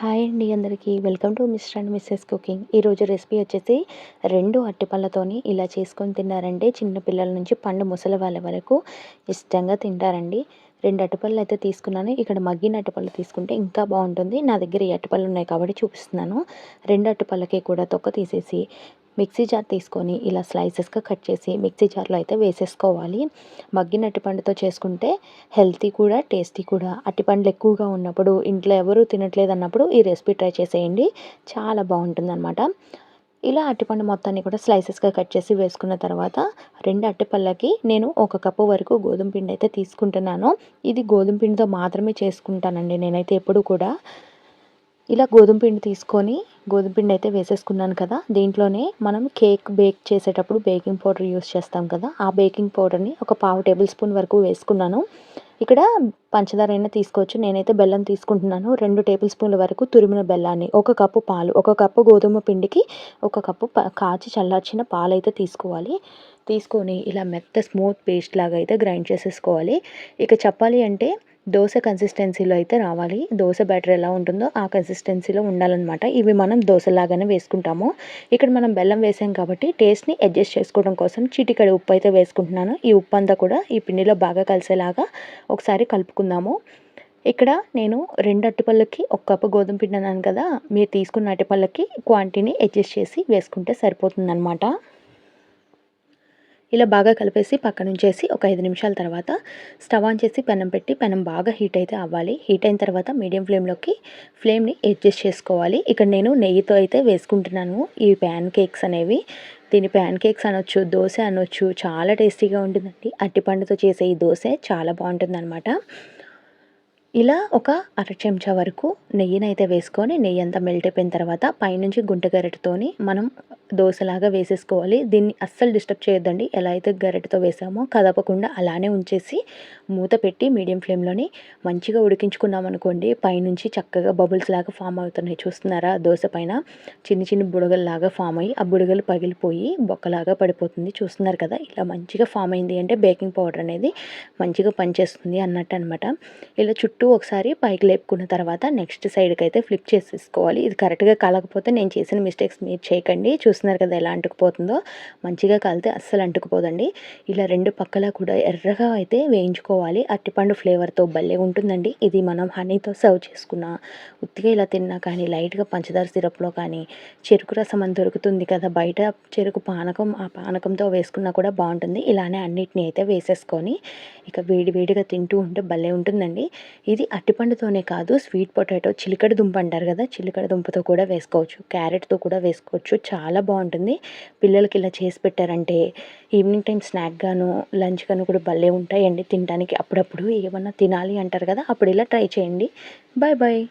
Hi అండి అందరికీ. Welcome to Mr and Mrs cooking. ఈరోజు రెసిపీ వచ్చేసి రెండు అట్టిపళ్ళతోని ఇలా చేసుకొని తిన్నారంటే చిన్నపిల్లల నుంచి పండు ముసలి వాళ్ళ వరకు ఇష్టంగా తింటారండి. రెండు అట్టిపళ్ళు అయితే తీసుకున్నాను. ఇక్కడ మగ్గిన అట్టిపళ్ళు తీసుకుంటే ఇంకా బాగుంటుంది. నా దగ్గర ఈ అట్టిపళ్ళు ఉన్నాయి కాబట్టి చూపిస్తున్నాను. రెండు అట్టిపళ్ళకి కూడా తొక్క తీసేసి మిక్సీ జార్ తీసుకొని ఇలా స్లైసెస్గా కట్ చేసి మిక్సీ జార్లో అయితే వేసేసుకోవాలి. మగ్గిన అట్టిపండుతో చేసుకుంటే హెల్తీ కూడా టేస్టీ కూడా. అట్టిపండ్లు ఎక్కువగా ఉన్నప్పుడు ఇంట్లో ఎవరు తినట్లేదు అన్నప్పుడు ఈ రెసిపీ ట్రై చేసేయండి. చాలా బాగుంటుందన్నమాట. ఇలా అట్టిపండు మొత్తాన్ని కూడా స్లైసెస్గా కట్ చేసి వేసుకున్న తర్వాత రెండు అట్టిపళ్ళకి నేను ఒక కప్పు వరకు గోధుమ పిండి అయితే తీసుకుంటున్నాను. ఇది గోధుమ పిండితో మాత్రమే చేసుకుంటానండి నేనైతే ఎప్పుడు కూడా. ఇలా గోధుమ పిండి తీసుకొని గోధుమ పిండి అయితే వేసేసుకున్నాను కదా. దీంట్లోనే మనం కేక్ బేక్ చేసేటప్పుడు బేకింగ్ పౌడర్ యూస్ చేస్తాం కదా. ఆ బేకింగ్ పౌడర్ని ఒక పావు టేబుల్ స్పూన్ వరకు వేసుకున్నాను. ఇక్కడ పంచదార అయినా తీసుకోవచ్చు. నేనైతే బెల్లం తీసుకుంటున్నాను. రెండు టేబుల్ స్పూన్ల వరకు తురిమిన బెల్లాన్ని ఒక కప్పు పాలు ఒక కప్పు గోధుమ పిండికి ఒక కప్పు కాచి చల్లార్చిన పాలు అయితే తీసుకోవాలి. తీసుకొని ఇలా మెత్త స్మూత్ పేస్ట్ లాగా అయితే గ్రైండ్ చేసేసుకోవాలి. ఇక చెప్పాలి అంటే దోశ కన్సిస్టెన్సీలో అయితే రావాలి. దోశ బ్యాటర్ ఎలా ఉంటుందో ఆ కన్సిస్టెన్సీలో ఉండాలన్నమాట. ఇవి మనం దోశలాగానే వేసుకుంటాము. ఇక్కడ మనం బెల్లం వేసాం కాబట్టి టేస్ట్ని అడ్జస్ట్ చేసుకోవడం కోసం చిటికడి ఉప్పు అయితే వేసుకుంటున్నాను. ఈ ఉప్పు అంతా కూడా ఈ పిండిలో బాగా కలిసేలాగా ఒకసారి కలుపుకుందాము. ఇక్కడ నేను రెండు అట్టిపళ్ళకి ఒక కప్పు గోధుమ పిండి అన్నాను కదా మీరు తీసుకున్న అట్టిపళ్ళకి క్వాంటిటీని అడ్జస్ట్ చేసి వేసుకుంటే సరిపోతుందన్నమాట. ఇలా బాగా కలిపేసి పక్కన ఉంచేసి ఒక ఐదు నిమిషాల తర్వాత స్టవ్ ఆన్ చేసి పెనం పెట్టి పెనం బాగా హీట్ అయితే అవ్వాలి. హీట్ అయిన తర్వాత మీడియం ఫ్లేమ్లోకి ఫ్లేమ్ని అడ్జస్ట్ చేసుకోవాలి. ఇక్కడ నేను నెయ్యితో అయితే వేసుకుంటున్నాను. ఈ ప్యాన్ కేక్స్ అనేవి. దీని ప్యాన్ కేక్స్ అనొచ్చు దోశ అనొచ్చు చాలా టేస్టీగా ఉంటుందండి. అట్టిపండుతో చేసే ఈ దోశ చాలా బాగుంటుంది అనమాట ఇలా ఒక అర చెంచా వరకు నెయ్యినైతే వేసుకొని నెయ్యి అంతా మెల్ట్ అయిపోయిన తర్వాత పైనుంచి గుంట గరిటతోని మనం దోశలాగా వేసేసుకోవాలి. దీన్ని అస్సలు డిస్టర్బ్ చేయొద్దండి. ఎలా అయితే గరిటతో వేసామో కదపకుండా అలానే ఉంచేసి మూత పెట్టి మీడియం ఫ్లేమ్లోని మంచిగా ఉడికించుకున్నాం అనుకోండి పైనుంచి చక్కగా బబుల్స్ లాగా ఫామ్ అవుతున్నాయి. చూస్తున్నారా? దోశ పైన చిన్న చిన్న బుడగల్లాగా ఫామ్ అయ్యి ఆ బుడగలు పగిలిపోయి బొక్కలాగా పడిపోతుంది. చూస్తున్నారు కదా? ఇలా మంచిగా ఫామ్ అయింది అంటే బేకింగ్ పౌడర్ అనేది మంచిగా పనిచేస్తుంది అన్నట్టు అనమాట ఇలా చుట్టూ చుట్టూ ఒకసారి పైకి లేపుకున్న తర్వాత నెక్స్ట్ సైడ్కి అయితే ఫ్లిప్ చేసేసుకోవాలి. ఇది కరెక్ట్గా కలగకపోతే నేను చేసిన మిస్టేక్స్ మీరు చేయకండి. చూస్తున్నారు కదా ఎలా అంటుకుపోతుందో. మంచిగా కలితే అస్సలు అంటుకుపోదండి. ఇలా రెండు పక్కల కూడా ఎర్రగా అయితే వేయించుకోవాలి. అట్టిపండు ఫ్లేవర్తో భలే ఉంటుందండి. ఇది మనం హనీతో సర్వ్ చేసుకున్న ఉత్తిగా ఇలా తిన్నా కానీ లైట్గా పంచదార సిరప్లో కానీ చెరుకు రసం అని దొరుకుతుంది కదా. బయట చెరుకు పానకం ఆ పానకంతో వేసుకున్నా కూడా బాగుంటుంది. ఇలానే అన్నిటిని అయితే వేసేసుకొని ఇక వేడి వేడిగా తింటూ ఉంటే భలే ఉంటుందండి. ఇది అట్టిపండుతోనే కాదు స్వీట్ పొటాటో చిలికడ దుంప అంటారు కదా చిలికడ దుంపతో కూడా వేసుకోవచ్చు క్యారెట్తో కూడా వేసుకోవచ్చు చాలా బాగుంటుంది. పిల్లలకి ఇలా చేసి పెట్టారంటే ఈవినింగ్ టైం స్నాక్ గాను లంచ్ గాను కూడా భలే ఉంటాయండి తినడానికి. అప్పుడప్పుడు ఏమన్నా తినాలి అంటారు కదా అప్పుడు ఇలా ట్రై చేయండి. Bye bye.